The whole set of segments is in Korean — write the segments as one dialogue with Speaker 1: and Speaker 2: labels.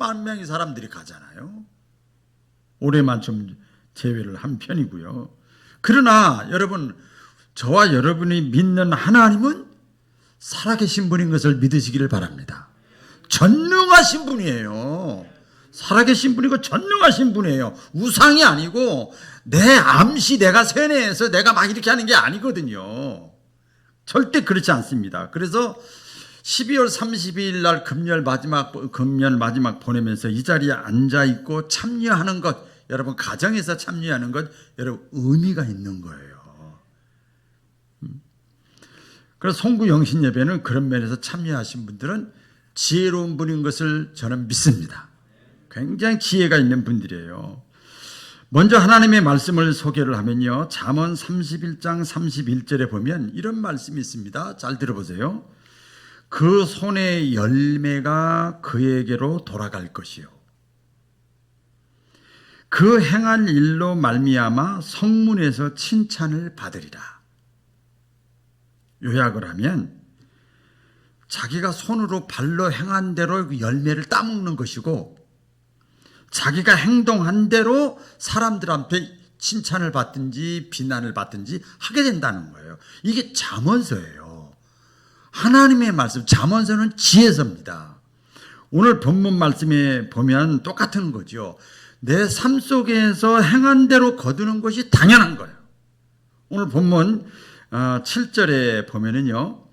Speaker 1: 수만 명의 사람들이 가잖아요. 올해만 좀 제외를 한 편이고요. 그러나 여러분 저와 여러분이 믿는 하나님은 살아계신 분인 것을 믿으시기를 바랍니다. 전능하신 분이에요. 살아계신 분이고 전능하신 분이에요. 우상이 아니고 내 암시 내가 세뇌해서 내가 막 이렇게 하는 게 아니거든요. 절대 그렇지 않습니다. 그래서 12월 30일 날 금열 마지막 금열 마지막 보내면서 이 자리에 앉아 있고 참여하는 것 여러분 가정에서 참여하는 것 여러분 의미가 있는 거예요. 음. 그래서 송구 영신 예배는 그런 면에서 참여하신 분들은 지혜로운 분인 것을 저는 믿습니다. 굉장히 지혜가 있는 분들이에요. 먼저 하나님의 말씀을 소개를 하면요. 잠언 31장 31절에 보면 이런 말씀이 있습니다. 잘 들어보세요. 그 손의 열매가 그에게로 돌아갈 것이요. 그 행한 일로 말미암아 성문에서 칭찬을 받으리라. 요약을 하면 자기가 손으로 발로 행한 대로 그 열매를 따먹는 것이고 자기가 행동한 대로 사람들한테 칭찬을 받든지 비난을 받든지 하게 된다는 거예요. 이게 잠언서예요. 하나님의 말씀, 잠언서는 지혜서입니다. 오늘 본문 말씀에 보면 똑같은 거죠. 내 삶 속에서 행한 대로 거두는 것이 당연한 거예요. 오늘 본문 7절에 보면은요.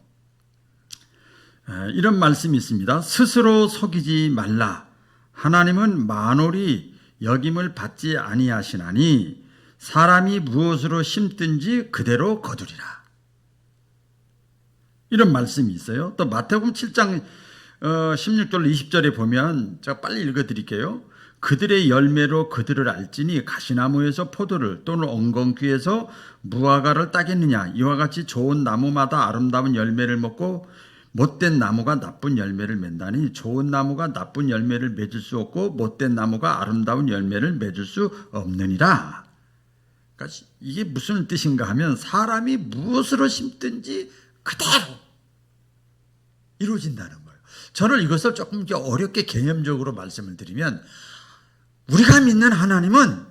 Speaker 1: 이런 말씀이 있습니다. 스스로 속이지 말라. 하나님은 만월이 여김을 받지 아니하시나니 사람이 무엇으로 심든지 그대로 거두리라. 이런 말씀이 있어요. 또 마태복음 7장 16절 20절에 보면 제가 빨리 읽어 드릴게요. 그들의 열매로 그들을 알지니 가시나무에서 포도를 또는 엉겅퀴에서 무화과를 따겠느냐 이와 같이 좋은 나무마다 아름다운 열매를 먹고 못된 나무가 나쁜 열매를 맺다니 좋은 나무가 나쁜 열매를 맺을 수 없고 못된 나무가 아름다운 열매를 맺을 수 없느니라. 그러니까 이게 무슨 뜻인가 하면 사람이 무엇으로 심든지 그대로 이루어진다는 거예요. 저는 이것을 조금 어렵게 개념적으로 말씀을 드리면 우리가 믿는 하나님은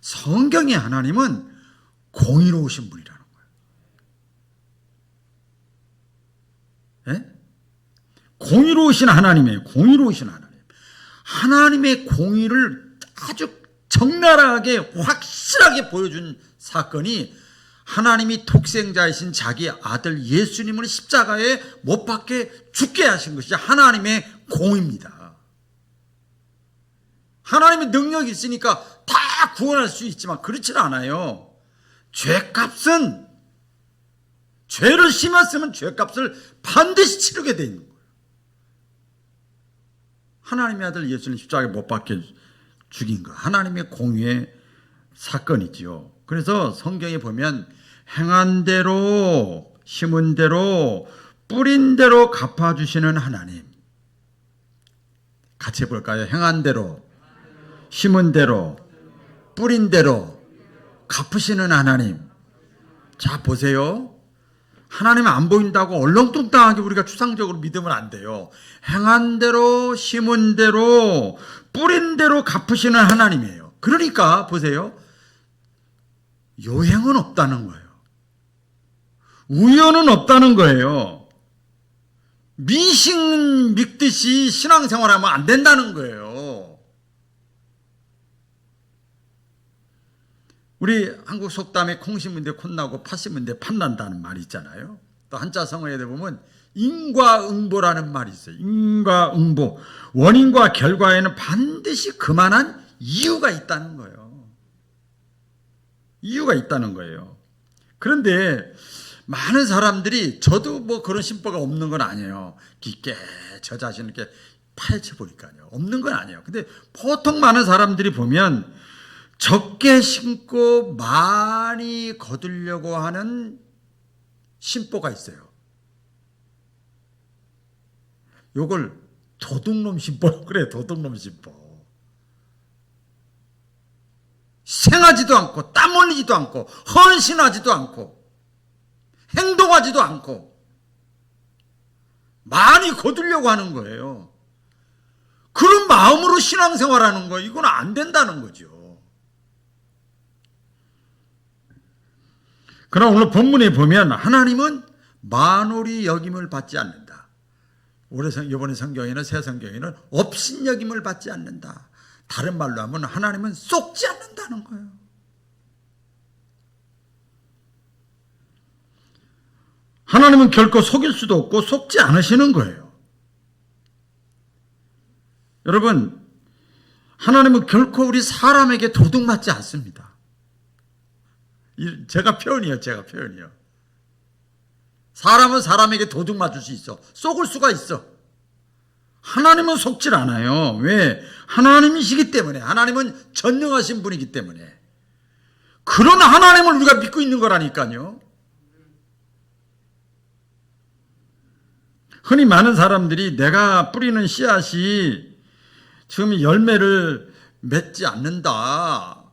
Speaker 1: 성경의 하나님은 공의로우신 분이라는 거예요. 예? 공의로우신 하나님이에요. 공의로우신 하나님. 하나님의 공의를 아주 적나라하게 확실하게 보여준 사건이 하나님이 독생자이신 자기 아들 예수님을 십자가에 못 박게 죽게 하신 것이 하나님의 공입니다. 하나님의 능력이 있으니까 다 구원할 수 있지만 그렇지는 않아요. 죄값은 죄를 심었으면 죄값을 반드시 치르게 돼 있는 거예요. 하나님의 아들 예수님 십자가에 못 박게 죽인 거. 하나님의 공의의 사건이지요. 그래서 성경에 보면 행한 대로 심은 대로 뿌린 대로 갚아 주시는 하나님. 같이 해 볼까요? 행한 대로 심은 대로 뿌린 대로 갚으시는 하나님. 자 보세요. 하나님 안 보인다고 얼렁뚱땅하게 우리가 추상적으로 믿으면 안 돼요. 행한 대로 심은 대로 뿌린 대로 갚으시는 하나님이에요. 그러니까 보세요. 요행은 없다는 거예요. 우연은 없다는 거예요. 미식 믿듯이 신앙생활하면 안 된다는 거예요. 우리 한국 속담에 콩 심은데 콩 나고 팥 심은데 팥 난다는 말이 있잖아요. 또 한자 성어에 보면 인과응보라는 말이 있어요. 인과응보. 원인과 결과에는 반드시 그만한 이유가 있다는 거예요. 이유가 있다는 거예요. 그런데 많은 사람들이 저도 뭐 그런 심보가 없는 건 아니에요. 깊게 저 자신을 이렇게 파헤쳐 보니까요. 없는 건 아니에요. 근데 보통 많은 사람들이 보면 적게 심고 많이 거두려고 하는 심보가 있어요. 요걸 도둑놈 심보 그래 도둑놈 심보. 생하지도 않고 땀 흘리지도 않고 헌신하지도 않고 행동하지도 않고 많이 거두려고 하는 거예요. 그런 마음으로 신앙생활 하는 거 이건 안 된다는 거죠. 그러나 오늘 본문에 보면 하나님은 만홀이 여김을 받지 않는다. 올해 성, 이번에 성경에는 새 성경에는 업신 여김을 받지 않는다. 다른 말로 하면 하나님은 쏙지 않는다는 거예요. 하나님은 결코 속일 수도 없고 속지 않으시는 거예요. 여러분, 하나님은 결코 우리 사람에게 도둑 맞지 않습니다. 이- 제가 표현이에요, 제가 표현이요. 사람은 사람에게 도둑 맞을 수 있어. 속을 수가 있어. 하나님은 속질 않아요. 왜? 하나님이시기 때문에. 하나님은 전능하신 분이기 때문에. 그런 하나님을 우리가 믿고 있는 거라니까요. 흔히 많은 사람들이 내가 뿌리는 씨앗이 지금 열매를 맺지 않는다.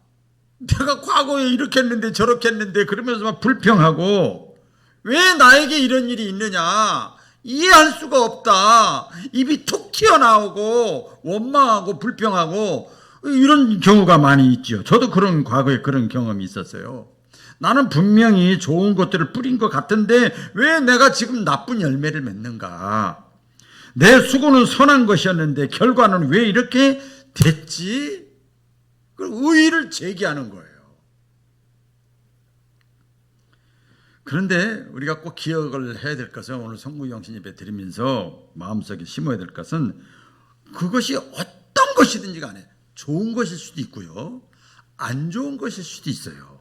Speaker 1: 내가 과거에 이렇게 했는데 저렇게 했는데 그러면서 막 불평하고 왜 나에게 이런 일이 있느냐 이해할 수가 없다. 입이 툭 튀어나오고 원망하고 불평하고 이런 경우가 많이 있죠. 저도 그런 과거에 그런 경험이 있었어요. 나는 분명히 좋은 것들을 뿌린 것 같은데 왜 내가 지금 나쁜 열매를 맺는가? 내 수고는 선한 것이었는데 결과는 왜 이렇게 됐지? 그 의의를 제기하는 거예요. 그런데 우리가 꼭 기억을 해야 될 것은 오늘 성구영신 예배 드리면서 마음속에 심어야 될 것은 그것이 어떤 것이든지 간에 좋은 것일 수도 있고요. 안 좋은 것일 수도 있어요.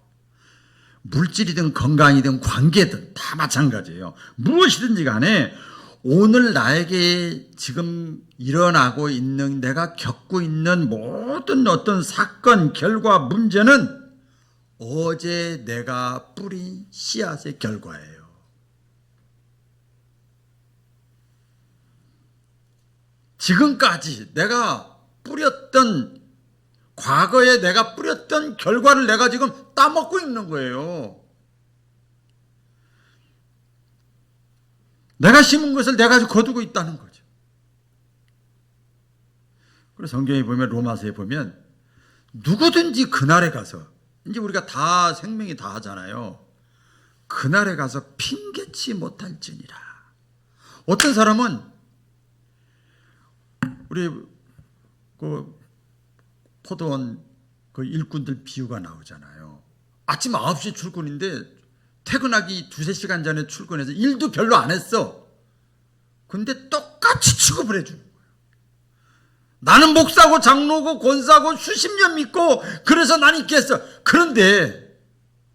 Speaker 1: 물질이든 건강이든 관계든 다 마찬가지예요. 무엇이든지 간에 오늘 나에게 지금 일어나고 있는 내가 겪고 있는 모든 어떤 사건, 결과, 문제는 어제 내가 뿌린 씨앗의 결과예요. 지금까지 내가 뿌렸던 과거에 내가 뿌렸던 결과를 내가 지금 따먹고 있는 거예요. 내가 심은 것을 내가 거두고 있다는 거죠. 그래서 성경에 보면 로마서에 보면 누구든지 그날에 가서 이제 우리가 다 생명이 다 하잖아요. 그날에 가서 핑계치 못할지니라. 어떤 사람은 우리 그 포도원 그 일꾼들 비유가 나오잖아요. 아침 9시 출근인데 퇴근하기 두세 시간 전에 출근해서 일도 별로 안 했어. 근데 똑같이 취급을 해주는 거예요. 나는 목사고 장로고 권사고 수십 년 믿고 그래서 난 있겠어. 그런데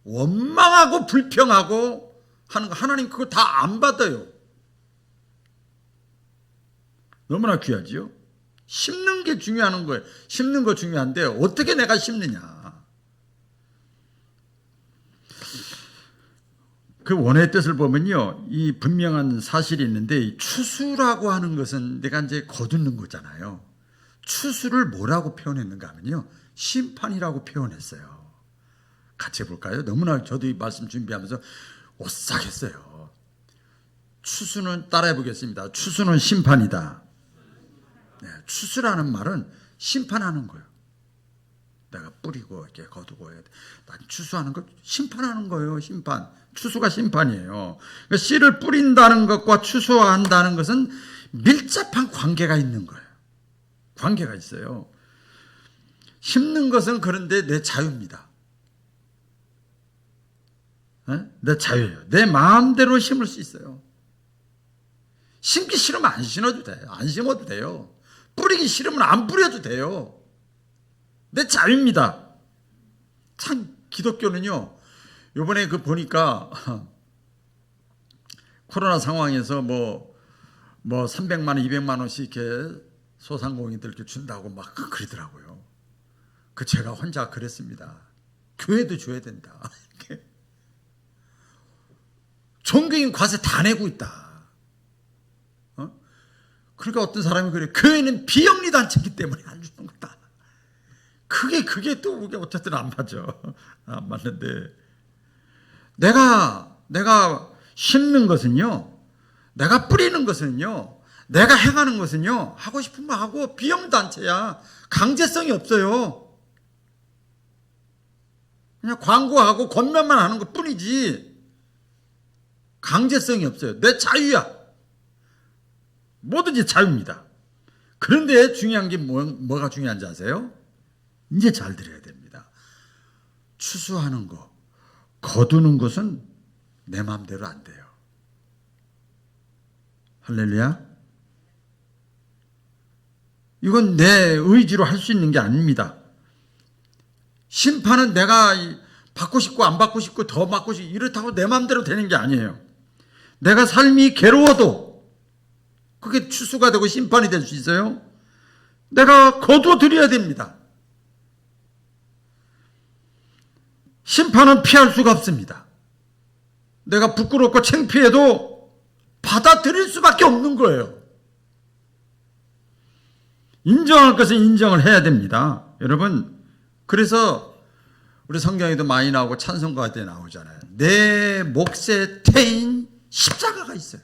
Speaker 1: 원망하고 불평하고 하는 거 하나님 그거 다 안 받아요. 너무나 귀하지요? 심는 게 중요한 거예요. 심는 거 중요한데 어떻게 내가 심느냐. 그 원의 뜻을 보면요. 이 분명한 사실이 있는데 이 추수라고 하는 것은 내가 이제 거두는 거잖아요. 추수를 뭐라고 표현했는가 하면요. 심판이라고 표현했어요. 같이 해볼까요? 너무나 저도 이 말씀 준비하면서 오싹했어요. 추수는 따라해 보겠습니다. 추수는 심판이다. 네, 추수라는 말은 심판하는 거예요. 내가 뿌리고 이렇게 거두고 해야 돼. 난 추수하는 거 심판하는 거예요. 심판. 추수가 심판이에요. 그러니까 씨를 뿌린다는 것과 추수한다는 것은 밀접한 관계가 있는 거예요. 관계가 있어요. 심는 것은 그런데 내 자유입니다. 에? 내 자유예요. 내 마음대로 심을 수 있어요. 심기 싫으면 안 심어도 돼요. 안 심어도 돼요. 뿌리기 싫으면 안 뿌려도 돼요. 내 자유입니다. 참 기독교는요. 요번에 그 보니까 코로나 상황에서 뭐, 뭐 300만 원, 200만 원씩 이렇게 소상공인들께 준다고 막 그러더라고요. 그 제가 혼자 그랬습니다. 교회도 줘야 된다. 종교인 과세 다 내고 있다. 어? 그러니까 어떤 사람이 그래. 교회는 비영리 단체이기 때문에 안 주는 거다. 그게 그게 또 그게 어쨌든 안 맞아. 안 맞는데 내가 내가 심는 것은요. 내가 뿌리는 것은요. 내가 행하는 것은요, 하고 싶으면 하고, 비영 단체야. 강제성이 없어요. 그냥 광고하고 권면만 하는 것 뿐이지, 강제성이 없어요. 내 자유야. 뭐든지 자유입니다. 그런데 중요한 게 뭐, 뭐가 중요한지 아세요? 이제 잘 들어야 됩니다. 추수하는 거, 거두는 것은 내 마음대로 안 돼요. 할렐루야. 이건 내 의지로 할 수 있는 게 아닙니다. 심판은 내가 받고 싶고 안 받고 싶고 더 받고 싶고 이렇다고 내 마음대로 되는 게 아니에요. 내가 삶이 괴로워도 그게 추수가 되고 심판이 될 수 있어요. 내가 거두어 드려야 됩니다. 심판은 피할 수가 없습니다. 내가 부끄럽고 창피해도 받아들일 수밖에 없는 거예요. 인정할 것은 인정을 해야 됩니다. 여러분, 그래서 우리 성경에도 많이 나오고 찬송가 때 나오잖아요. 내 몫에 태인 십자가가 있어요.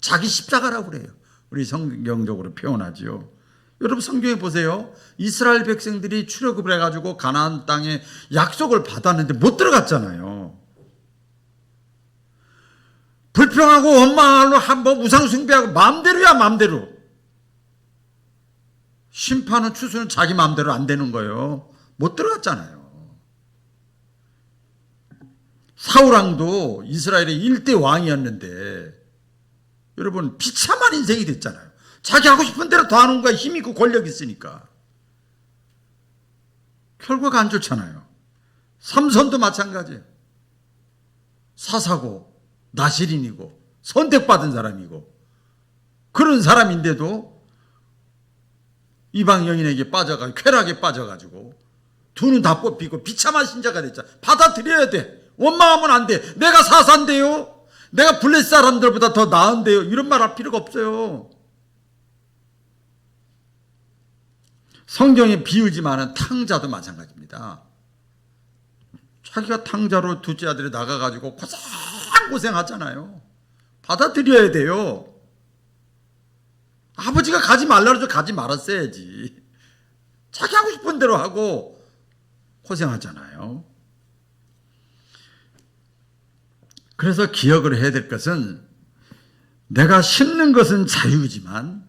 Speaker 1: 자기 십자가라고 그래요. 우리 성경적으로 표현하지요. 여러분 성경에 보세요. 이스라엘 백성들이 출애굽을 해가지고 가나안 땅에 약속을 받았는데 못 들어갔잖아요. 불평하고 원망하고 한번 우상 숭배하고 마음대로야 마음대로. 심판은 추수는 자기 마음대로 안 되는 거예요. 못 들어갔잖아요. 사우랑도 이스라엘의 일대 왕이었는데 여러분 비참한 인생이 됐잖아요. 자기 하고 싶은 대로 다 하는 거야. 힘 있고 권력 있으니까. 결과가 안 좋잖아요. 삼선도 마찬가지예요. 사사고 나시린이고 선택받은 사람이고 그런 사람인데도 이방 여인에게 빠져가 쾌락에 빠져가지고 두 눈 다 뽑히고 비참한 신자가 됐잖아. 받아들여야 돼. 원망하면 안 돼. 내가 사사인데요. 내가 블레스 사람들보다 더 나은데요. 이런 말 할 필요가 없어요. 성경에 비유지만은 탕자도 마찬가지입니다. 자기가 탕자로 둘째 아들이 나가가지고 고생고생하잖아요. 받아들여야 돼요. 아버지가 가지 말라 그러죠. 가지 말았어야지. 자기 하고 싶은 대로 하고 고생하잖아요. 그래서 기억을 해야 될 것은 내가 심는 것은 자유지만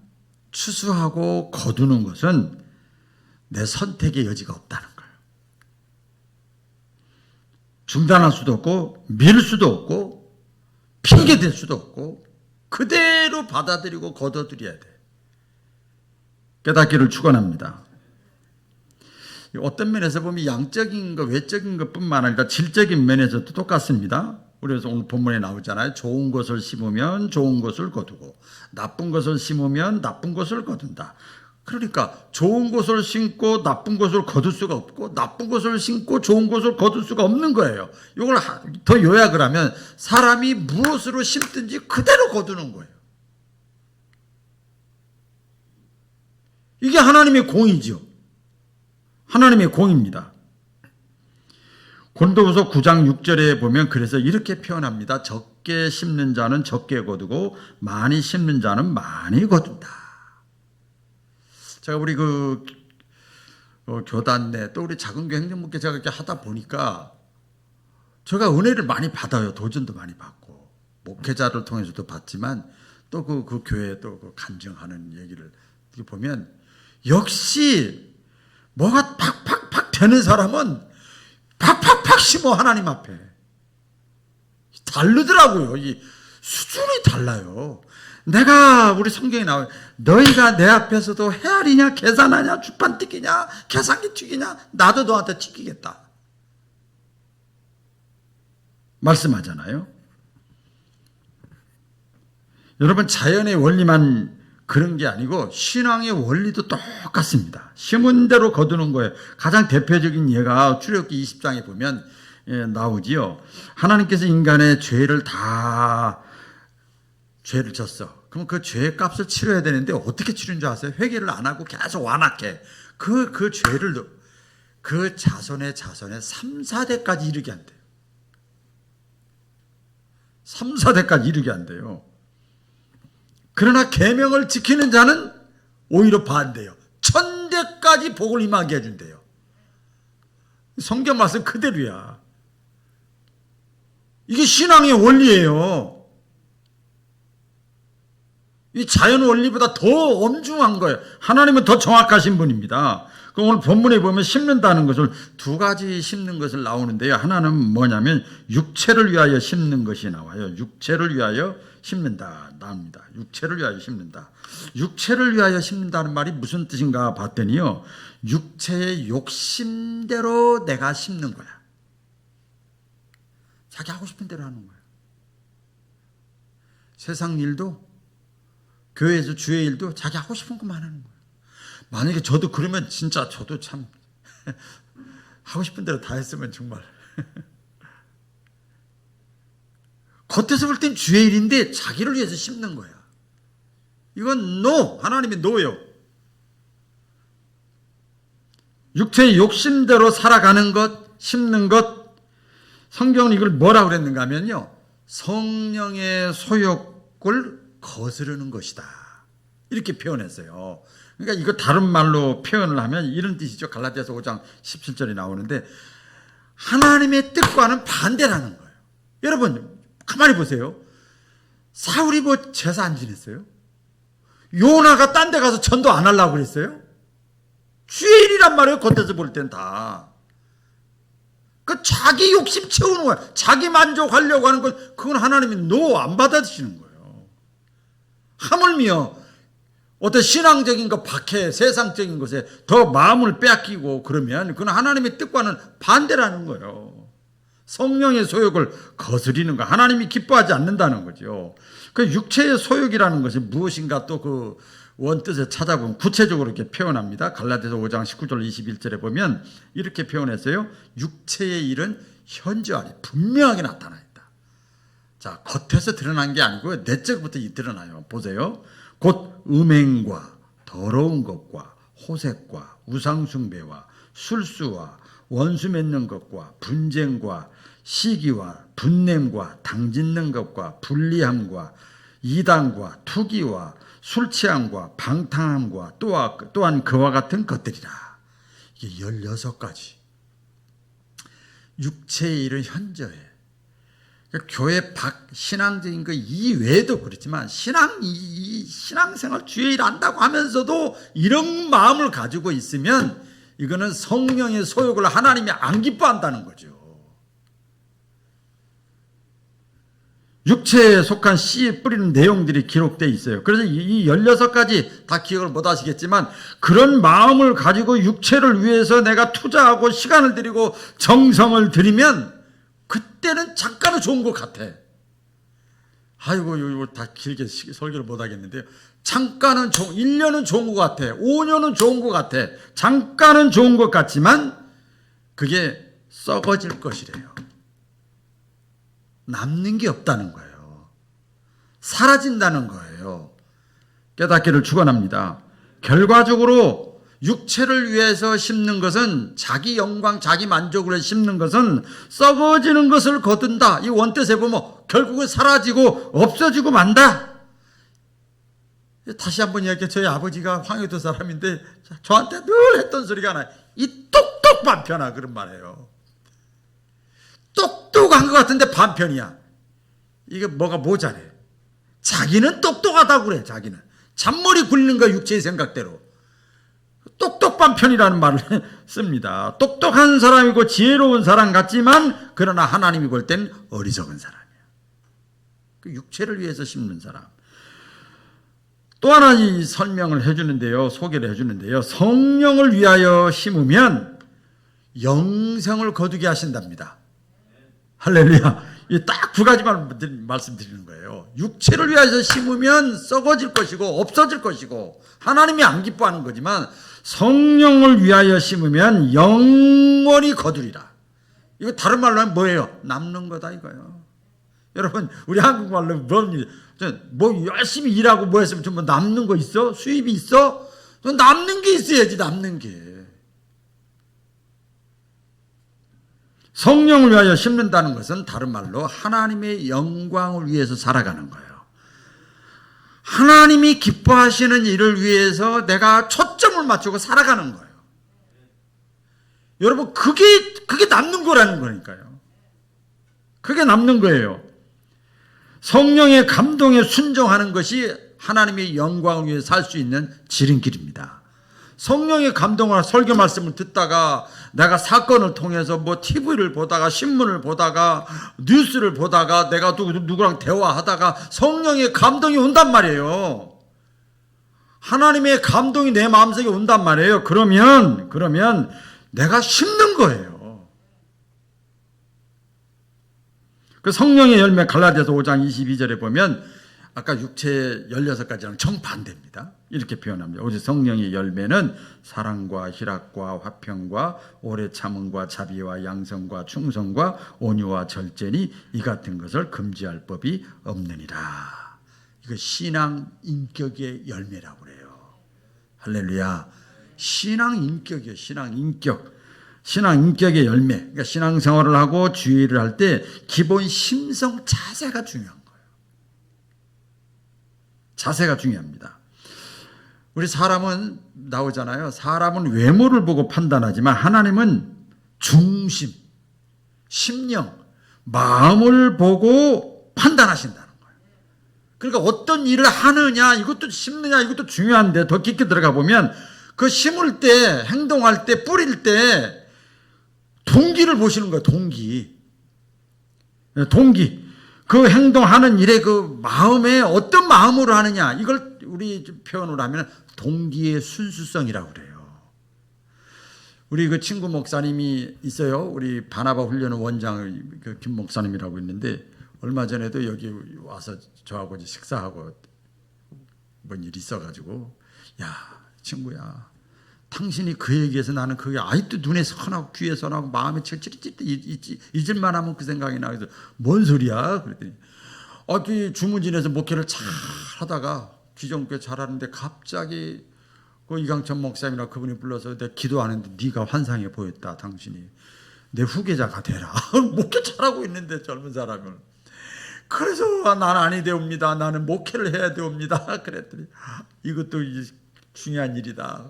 Speaker 1: 추수하고 거두는 것은 내 선택의 여지가 없다는 거예요. 중단할 수도 없고 밀 수도 없고 핑계 댈 수도 없고 그대로 받아들이고 거둬들여야 돼. 깨닫기를 축원합니다. 어떤 면에서 보면 양적인 것, 외적인 것뿐만 아니라 질적인 면에서도 똑같습니다. 그래서 오늘 본문에 나오잖아요. 좋은 것을 심으면 좋은 것을 거두고 나쁜 것을 심으면 나쁜 것을 거둔다. 그러니까 좋은 것을 심고 나쁜 것을 거둘 수가 없고 나쁜 것을 심고 좋은 것을 거둘 수가 없는 거예요. 이걸 더 요약을 하면 사람이 무엇으로 심든지 그대로 거두는 거예요. 이게 하나님의 공이죠. 하나님의 공입니다. 곤도후서 9장 6절에 보면 그래서 이렇게 표현합니다. 적게 심는 자는 적게 거두고 많이 심는 자는 많이 거둔다. 제가 우리 그 어, 교단 내 또 우리 작은 교회 행정목회 제가 이렇게 하다 보니까 제가 은혜를 많이 받아요. 도전도 많이 받고 목회자를 통해서도 받지만 또그 그 교회에 또그 간증하는 얘기를 보면 역시 뭐가 팍팍팍 되는 사람은 팍팍팍 심어 하나님 앞에 다르더라고요. 이 수준이 달라요. 내가 우리 성경에 나와요. 너희가 내 앞에서도 헤아리냐 계산하냐 주판 튀기냐 계산기 튀기냐 나도 너한테 튀기겠다. 말씀하잖아요. 여러분 자연의 원리만 그런 게 아니고 신앙의 원리도 똑같습니다. 심은 대로 거두는 거예요. 가장 대표적인 예가 출애굽기 20장에 보면 예, 나오지요. 하나님께서 인간의 죄를 다 죄를 졌어. 그럼 그 죄의 값을 치러야 되는데 어떻게 치르는 줄 아세요? 회개를 안 하고 계속 완악해. 그, 그 죄를 그 자손의 자손의 3, 4대까지 이르게 한대요. 3, 4대까지 이르게 한대요. 그러나 계명을 지키는 자는 오히려 반대요. 천대까지 복을 임하게 해준대요. 성경 말씀 그대로야. 이게 신앙의 원리예요. 이 자연 원리보다 더 엄중한 거예요. 하나님은 더 정확하신 분입니다. 그 오늘 본문에 보면 심는다는 것을 두 가지 심는 것을 나오는데요. 하나는 뭐냐면 육체를 위하여 심는 것이 나와요. 육체를 위하여 심는다 나옵니다. 육체를 위하여 심는다. 육체를 위하여 심는다는 말이 무슨 뜻인가 봤더니요. 육체의 욕심대로 내가 심는 거야. 자기 하고 싶은 대로 하는 거야. 세상 일도 교회에서 주의 일도 자기 하고 싶은 것만 하는 거예요. 만약에 저도 그러면 진짜 저도 참 하고 싶은 대로 다 했으면 정말 겉에서 볼 땐 주의 일인데 자기를 위해서 심는 거야. 이건 노 하나님의 노예요. 육체의 욕심대로 살아가는 것, 심는 것, 성경은 이걸 뭐라 그랬는가 하면요. 성령의 소욕을 거스르는 것이다. 이렇게 표현했어요. 그러니까 이거 다른 말로 표현을 하면 이런 뜻이죠. 갈라디아서 5장 17절에 나오는데 하나님의 뜻과는 반대라는 거예요. 여러분 가만히 보세요. 사울이 뭐 제사 안 지냈어요? 요나가 딴 데 가서 전도 안 하려고 그랬어요? 주의 일이란 말이에요. 겉에서 볼 땐 다. 그 자기 욕심 채우는 거야. 자기 만족하려고 하는 건 그건 하나님이 노 안 받아주시는 거예요. 하물며 어떤 신앙적인 것 밖에 세상적인 것에 더 마음을 빼앗기고 그러면 그건 하나님의 뜻과는 반대라는 거예요. 성령의 소욕을 거스리는 거 하나님이 기뻐하지 않는다는 거죠. 그 육체의 소욕이라는 것이 무엇인가 또 그 원뜻에 찾아보면 구체적으로 이렇게 표현합니다. 갈라디아서 5장 19절 21절에 보면 이렇게 표현했어요. 육체의 일은 현저하게 분명하게 나타나 있다. 자, 겉에서 드러난 게 아니고 내적부터 드러나요. 보세요. 곧 음행과 더러운 것과 호색과 우상숭배와 술수와 원수 맺는 것과 분쟁과 시기와 분냄과 당짓는 것과 불리함과 이단과 투기와 술 취함과 방탕함과 또한, 또한 그와 같은 것들이라. 이게 16가지. 육체의 일은 현저해. 그러니까 교회 밖 신앙적인 거 이외에도 그렇지만 신앙 이 신앙생활 주의 일 한다고 하면서도 이런 마음을 가지고 있으면 이거는 성령의 소욕을 하나님이 안 기뻐한다는 거죠. 육체에 속한 씨에 뿌리는 내용들이 기록되어 있어요. 그래서 이 16가지 다 기억을 못 하시겠지만 그런 마음을 가지고 육체를 위해서 내가 투자하고 시간을 들이고 정성을 들이면 그때는 잠깐은 좋은 것 같아. 아이고, 이거 다 길게 설교를 못 하겠는데요. 잠깐은 좋, 1년은 좋은 것 같아. 5년은 좋은 것 같아. 잠깐은 좋은 것 같지만 그게 썩어질 것이래요. 남는 게 없다는 거예요. 사라진다는 거예요. 깨닫기를 축원합니다. 결과적으로 육체를 위해서 심는 것은 자기 영광, 자기 만족을 심는 것은 썩어지는 것을 거둔다. 이 원뜻에 보면 결국은 사라지고 없어지고 만다. 다시 한번 이야기해 저희 아버지가 황해도 사람인데 저한테 늘 했던 소리가 하나 이 똑똑 반편아 그런 말이에요. 똑똑한 것 같은데 반편이야. 이게 뭐가 모자래. 자기는 똑똑하다고 그래, 자기는. 잔머리 굴리는 거야, 육체의 생각대로. 똑똑한 편이라는 말을 씁니다. 똑똑한 사람이고 지혜로운 사람 같지만, 그러나 하나님이 볼 땐 어리석은 사람이야. 그 육체를 위해서 심는 사람. 또 하나 이 설명을 해주는데요, 소개를 해주는데요. 성령을 위하여 심으면 영생을 거두게 하신답니다. 할렐루야. 딱 두 가지만 말씀드리는 거예요. 육체를 위해서 심으면 썩어질 것이고 없어질 것이고 하나님이 안 기뻐하는 거지만 성령을 위하여 심으면 영원히 거두리라. 이거 다른 말로 하면 뭐예요? 남는 거다 이거예요. 여러분 우리 한국말로 뭐, 뭐 열심히 일하고 뭐 했으면 좀 뭐 남는 거 있어? 수입이 있어? 남는 게 있어야지 남는 게. 성령을 위하여 심는다는 것은 다른 말로 하나님의 영광을 위해서 살아가는 거예요. 하나님이 기뻐하시는 일을 위해서 내가 초점을 맞추고 살아가는 거예요. 여러분, 그게, 그게 남는 거라는 거니까요. 그게 남는 거예요. 성령의 감동에 순종하는 것이 하나님의 영광을 위해 살 수 있는 지름길입니다. 성령의 감동을 설교 말씀을 듣다가 내가 사건을 통해서 뭐 TV를 보다가 신문을 보다가 뉴스를 보다가 내가 누구, 누구랑 대화하다가 성령의 감동이 온단 말이에요. 하나님의 감동이 내 마음속에 온단 말이에요. 그러면, 그러면 내가 심는 거예요. 그 성령의 열매 갈라디아서 5장 22절에 보면 아까 육체 16가지랑 정반대입니다. 이렇게 표현합니다. 오직 성령의 열매는 사랑과 희락과 화평과 오래 참음과 자비와 양성과 충성과 온유와 절제니 이 같은 것을 금지할 법이 없느니라. 이거 신앙 인격의 열매라고 그래요. 할렐루야. 신앙 인격이에요. 신앙 인격. 신앙 인격의 열매. 그러니까 신앙 생활을 하고 주의를 할 때 기본 심성 자세가 거예요. 자세가 중요합니다. 우리 사람은 나오잖아요. 사람은 외모를 보고 판단하지만 하나님은 중심, 심령, 마음을 보고 판단하신다는 거예요. 그러니까 어떤 일을 하느냐, 이것도 심느냐, 이것도 중요한데 더 깊게 들어가 보면 그 심을 때, 행동할 때, 뿌릴 때 동기를 보시는 거예요. 동기. 동기. 그 행동하는 일에 그 마음에 어떤 마음으로 하느냐 이걸 우리 표현으로 하면 동기의 순수성이라고 그래요. 우리 그 친구 목사님이 있어요. 우리 바나바 훈련 원장 그 김 목사님이라고 있는데 얼마 전에도 여기 와서 저하고 식사하고 뭔 일이 있어가지고 야 친구야 당신이 그 얘기해서 나는 그게 아직도 눈에 선하고 귀에 선하고 마음에 철철이 잊을만 하면 그 생각이 나. 그래서 뭔 소리야? 그랬더니 어디 주무진에서 목회를 잘 하다가 기존교회 잘하는데 갑자기 그 이강천 목사님이나 그분이 불러서 내 기도하는데 네가 환상해 보였다 당신이. 내 후계자가 되라. 목회 잘하고 있는데 젊은 사람을 그래서 나는 아니 되옵니다. 나는 목회를 해야 되옵니다. 그랬더니 이것도 중요한 일이다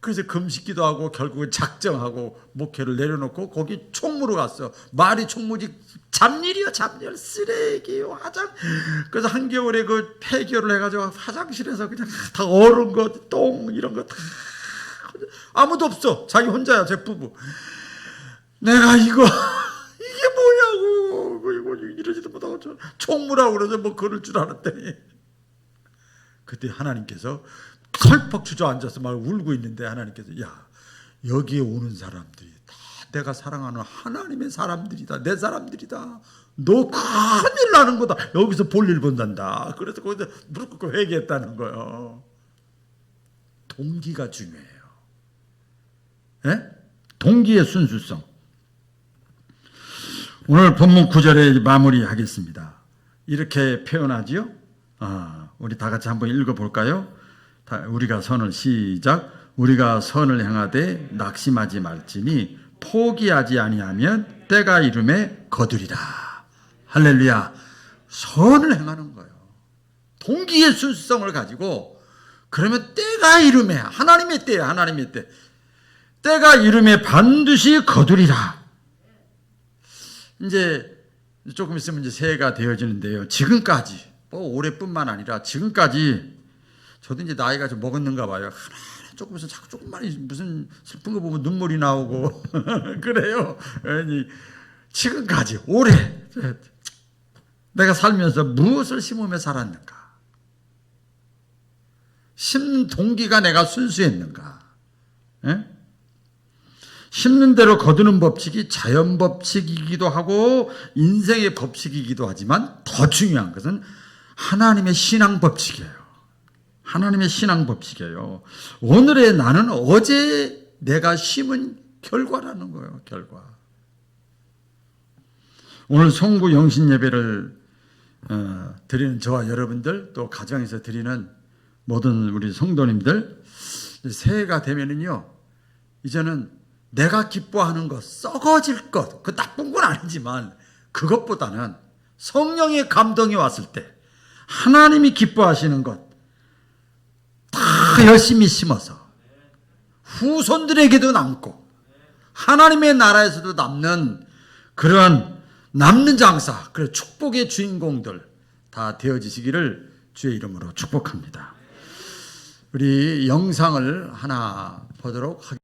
Speaker 1: 그래서 금식기도 하고 결국은 작정하고 목회를 내려놓고 거기 총무로 갔어. 말이 총무지 잡일이요 잡일 쓰레기 화장. 그래서 한겨울에 그 폐결을 해가지고 화장실에서 그냥 다 얼은 것, 똥 이런 거 다 아무도 없어. 자기 혼자야 제 부부. 내가 이거 이게 뭐냐고 이거 이러지도 못하고 총무라고 그래서 뭐 그럴 줄 알았더니 그때 하나님께서 펄퍽 주저앉아서 막 울고 있는데 하나님께서 야 여기에 오는 사람들이 다 내가 사랑하는 하나님의 사람들이다 내 사람들이다. 너 큰일 나는 거다. 여기서 볼일 본단다. 그래서 거기서 무릎 꿇고 회개했다는 거예요. 동기가 중요해요. 예? 동기의 순수성. 오늘 본문 구절에 마무리하겠습니다. 이렇게 표현하지요? 아, 우리 다 같이 한번 읽어볼까요? 우리가 선을 시작 우리가 선을 행하되 낙심하지 말지니 포기하지 아니하면 때가 이름에 거두리라. 할렐루야. 선을 행하는 거예요. 동기의 순수성을 가지고 그러면 때가 이름에 하나님의 때야 하나님의 때. 때가 이름에 반드시 거두리라. 이제 조금 있으면 이제 새해가 되어지는데요. 지금까지 뭐 올해뿐만 아니라 지금까지 저도 이제 나이가 좀 먹었는가 봐요. 하나 조금씩 자꾸 조금만 무슨 슬픈 거 보면 눈물이 나오고 그래요. 지금까지 올해 내가 살면서 무엇을 심으며 살았는가? 심는 동기가 내가 순수했는가? 예? 심는 대로 거두는 법칙이 자연 법칙이기도 하고 인생의 법칙이기도 하지만 더 중요한 것은 하나님의 신앙 법칙이에요. 하나님의 신앙 법칙이에요. 오늘의 나는 어제 내가 심은 결과라는 거예요. 결과. 오늘 성구 영신 예배를 어, 드리는 저와 여러분들 또 가정에서 드리는 모든 우리 성도님들 새해가 되면은요 이제는 내가 기뻐하는 것 썩어질 것 그 나쁜 건 아니지만 그것보다는 성령의 감동이 왔을 때 하나님이 기뻐하시는 것 더 열심히 심어서 후손들에게도 남고 하나님의 나라에서도 남는 그런 남는 장사, 그 축복의 주인공들 다 되어지시기를 주의 이름으로 축복합니다. 우리 영상을 하나 보도록 하겠습니다.